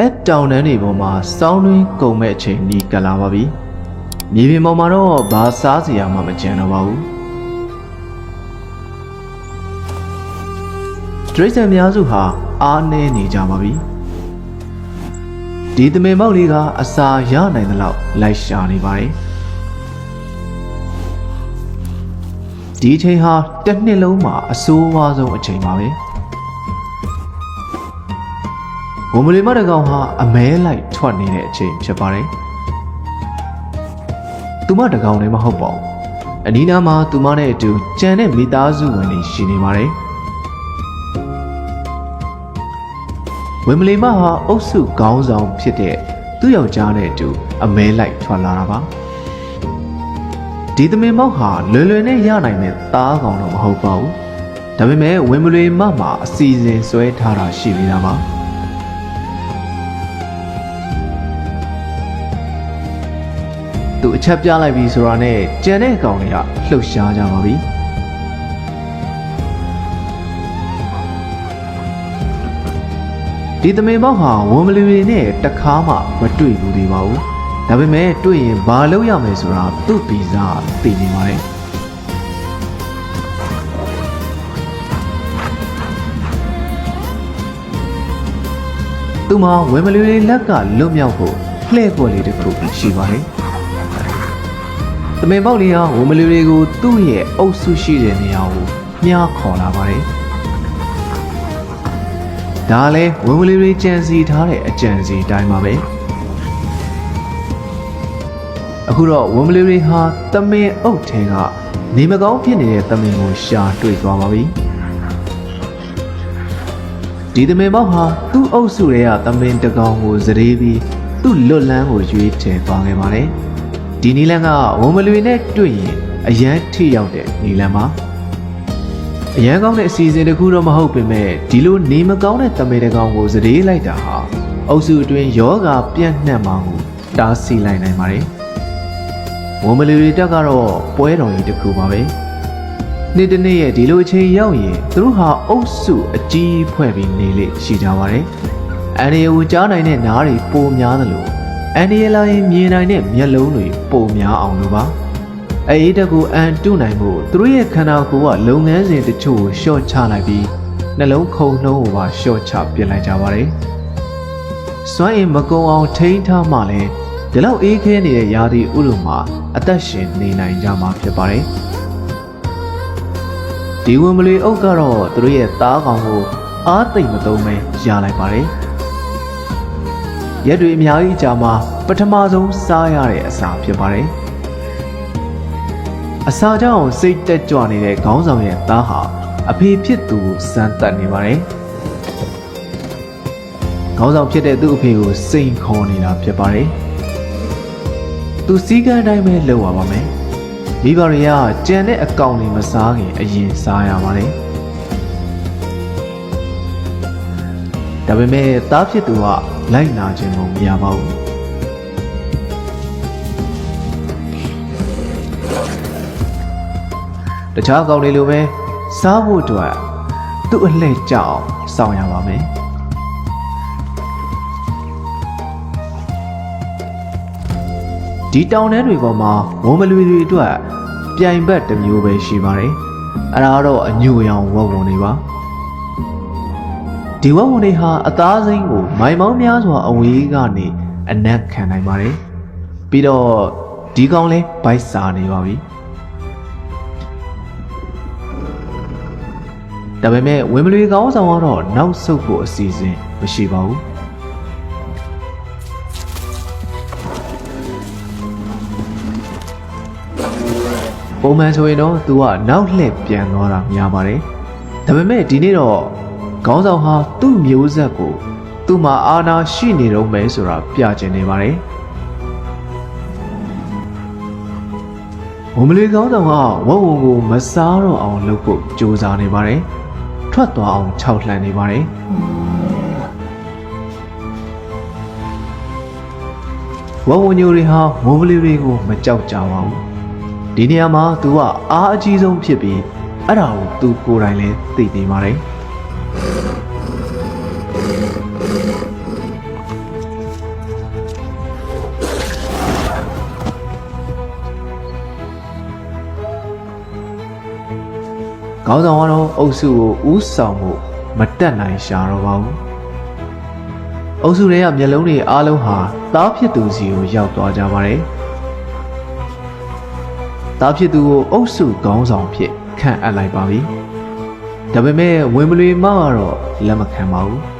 အဲ့တောင်တန်းတွေပေါ်မှာစောင်းတွင်းကုန်မဲ့အချိန်နီးကပ်လာပါပြီမြေပြင်ပေါ်မှာတော့ဘာစားစရာမှမကျန်တော့ပါဘူးဒရိစံများစုဟာအားနည်းနေကြပါပြီဒီသမင်မောက်လေးကအစာရနိုင်သလောက်လိုက်ရှာနေပါတယ်ဒီအချိန်ဟာတစ်နှစ်လုံးမှာအဆိုးဝါးဆုံးအချိန်ပါပဲ ဝမလီမတကောင်ဟာအမဲလိုက်ထွက်နေတဲ့အချိန်ဖြစ်ပါတယ်။သူမတကောင်လည်းမဟုတ်ပါဘူး။အနီးနားမှာသူမနဲ့အတူကြံတဲ့မိသားစုဝင်တွေရှိနေပါတယ်။ဝမလီမဟာအုပ်စုခေါင်းဆောင်ဖြစ်တဲ့သူ့ယောက်ျားနဲ့အတူအမဲလိုက်ထွက်လာတာပါ။ဒီသမင်မောက်ဟာလွယ်လွယ်နဲ့ရနိုင်တဲ့သားကောင်တော့မဟုတ်ပါဘူး။ဒါပေမဲ့ဝမလီမမှာအစီအစဉ်ဆွဲထားတာရှိနေတာပါ။ သူအချက်ပြလိုက်ပြီဆိုတာနဲ့ကြံတဲ့အကောင်တွေကလှုပ်ရှားကြပါပြီဒီသမင်ပေါက်ဟာဝံမလီတွေနဲ့တခါမှမတွေ့ဘူးသေးပါဘူးဒါပေမဲ့တွေ့ရင်ဘာလုပ်ရမယ်ဆိုတာသူ့ဗီဇာသိနေပါတယ်သူမှာဝံမလီတွေလက်ကလွတ်မြောက်ဖို့လှည့်ပေါ်လေးတစ်ခုရှိပါတယ်သ မင်ပေါက်လေးဟာဝမလီတွေကိုသူ့ရဲ့အုပ်စုရှိတဲ့နေရာကိုမြားခေါ်လာပါတယ်။ဒါလည်းဝမလီတွေကြံစီထားတဲ့အကြံစီတိုင်းပါပဲ။အခုတော့ဝမလီတွေဟာသမင်အုပ်ထဲကနေမကောင်းဖြစ်နေတဲ့သမင်ကိုရှာတွေ့သွားပါပြီ။ဒီသမင်ပေါက်ဟာသူ့အုပ်စုတွေကသမင်တစ်ကောင်ကိုစရေပြီးသူ့လွတ်လန်းကိုရွေးချယ်သွားခဲ့ပါတယ်။ ဒီနီလန်ကဝံမလွေနဲ့တွေ့ရင်အရန်ထိရောက်တဲ့နီလန်ပါအရန်ကောင်းတဲ့အစီအစဉ်တစ်ခုတော့မဟုတ်ပေမဲ့ဒီလိုနေမကောင်းတဲ့တမေတကောင်ကိုစရေးလိုက်တာဟာအုပ်စုအတွင်းယောဂပြန့်နှံ့မှာကိုတားဆီးလိုက်နိုင်ပါတယ်ဝံမလွေတက်ကတော့ပွဲတော်ကြီးတစ်ခုပါပဲနေ့တစ်နေ့ရဲ့ဒီလိုအချိန်ရောက်ရင်သူတို့ဟာအုပ်စုအကြီးဖွဲ့ပြီးနေလေရှိကြပါတယ်အန်ရီကိုကြားနိုင်တဲ့နားတွေပိုများသလို အန်ဒီယလာရင်မြင်နိုင်တဲ့မျက်လုံးတွေပုံများအောင်လို့ပါအေးတက်ကိုအန်တုနိုင်မှုသူတို့ရဲ့ခန္ဓာကိုယ်ကလုပ်ငန်းစဉ်တချို့ကိုရှော့ချလိုက်ပြီးနှလုံးခုန်နှုံးကိုပါရှော့ချပြစ်လိုက်ကြပါတယ်စွမ်းအင်မကုံအောင်ထိန်းထားမှလည်းဒီလောက်အေးခဲနေတဲ့ယာဒီဥရုမှာအသက်ရှင်နေနိုင်ကြမှာဖြစ်ပါတယ်ဒီဝင်မလီအုပ်ကတော့သူတို့ရဲ့သားကောင်ကိုအားသိမ့်မသုံးပဲရလိုက်ပါတယ် ရက်တွေအများကြီးကြာမှပထမဆုံးစားရတဲ့အစာဖြစ်ပါတယ်။အစာကြောင့်စိတ်တက်ကြွနေတဲ့ခေါင်းဆောင်ရဲ့သားဟာအဖေဖြစ်သူကိုစမ်းတက်နေပါတယ်။ခေါင်းဆောင်ဖြစ်တဲ့သူ့အဖေကိုစိန်ခေါ်နေတာဖြစ်ပါတယ်။သူစည်းကမ်းတိုင်းပဲလုပ်ရပါမယ်။မိဘတွေကကြံတဲ့အကောင်တွေမစားခင်အရင်စားရပါတယ်။ ဒါပေမဲ့တားဖြစ်သူကလိုက်နာခြင်းမရပါဘူးတခြားကောင်တွေလိုပဲစားဖို့အတွက်သူ့အလှည့်ကြောက်စောင့်ရပါမယ်ဒီတောင်တန်းတွေပေါ်မှာဝုံမလွေတွေအတွက်ပြိုင်ဘက်တစ်မျိုးပဲရှိပါတယ်အဲ့ဒါကတော့အညူရောင်ဝဝုံတွေပါ ဒီဝက်ဝင်တွေဟာအသားစိမ်းကိုမိုင်မောင်းများစွာအဝေးကနေအနက်ခံနိုင်ပါတယ်။ပြီးတော့ဒီကောင်လဲဘိုက်စာနေပါပြီ။ဒါပေမဲ့ဝင်မလွေကောင်းဆောင်ကတော့နောက်ဆုတ်ဖို့အစီအစဉ်မရှိပါဘူး။ပုံမှန်ဆိုရင်တော့ तू ကနောက်လှည့်ပြန်သွားတာများပါတယ်။ဒါပေမဲ့ဒီနေ့တော့ ခေါင်းဆောင်ဟာသူ့မျိုးဆက်ကိုသူ့မှာအာဏာရှိနေတော့မယ်ဆိုတာပြချင်နေပါတယ်။ဝမလီခေါင်းဆောင်ကဝက်ဝုံကိုမစားတော့အောင်လုပ်ဖို့ကြိုးစားနေပါတယ်။ထွက်သွားအောင်ခြောက်လှမ်းနေပါတယ်။ဝက်ဝုံညိုတွေဟာဝမလီတွေကိုမကြောက်ကြပါဘူး။ဒီနေရာမှာသူကအားအကြီးဆုံးဖြစ်ပြီးအဲ့ဒါကိုသူကိုယ်တိုင်လည်းသိနေပါတယ်။ ခေါင်းဆောင်ကတော့အုပ်စုကိုဥဆောင်မှုမတက်နိုင်ရှာတော့ပါဘူးအုပ်စုတွေကမျက်လုံးတွေအားလုံးဟာသားဖြစ်သူစီကိုရောက်သွားကြပါတယ်သားဖြစ်သူကိုအုပ်စုခေါင်းဆောင်ဖြစ်ခန့်အပ်လိုက်ပါပြီဒါပေမဲ့ဝင်မလွေမကတော့လက်မခံပါဘူး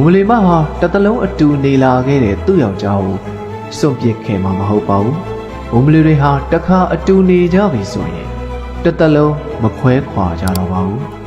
ဘုံမလီမဟာတစ်သလုံးအတူနေလာခဲ့တဲ့သူ့ယောက်ျားကိုစွန့်ပစ်ခဲ့မှာမဟုတ်ပါဘူးဘုံမလီတွေဟာတစ်ခါအတူနေကြပြီဆိုရင်တစ်သလုံးမခွဲခွာကြတော့ပါဘူး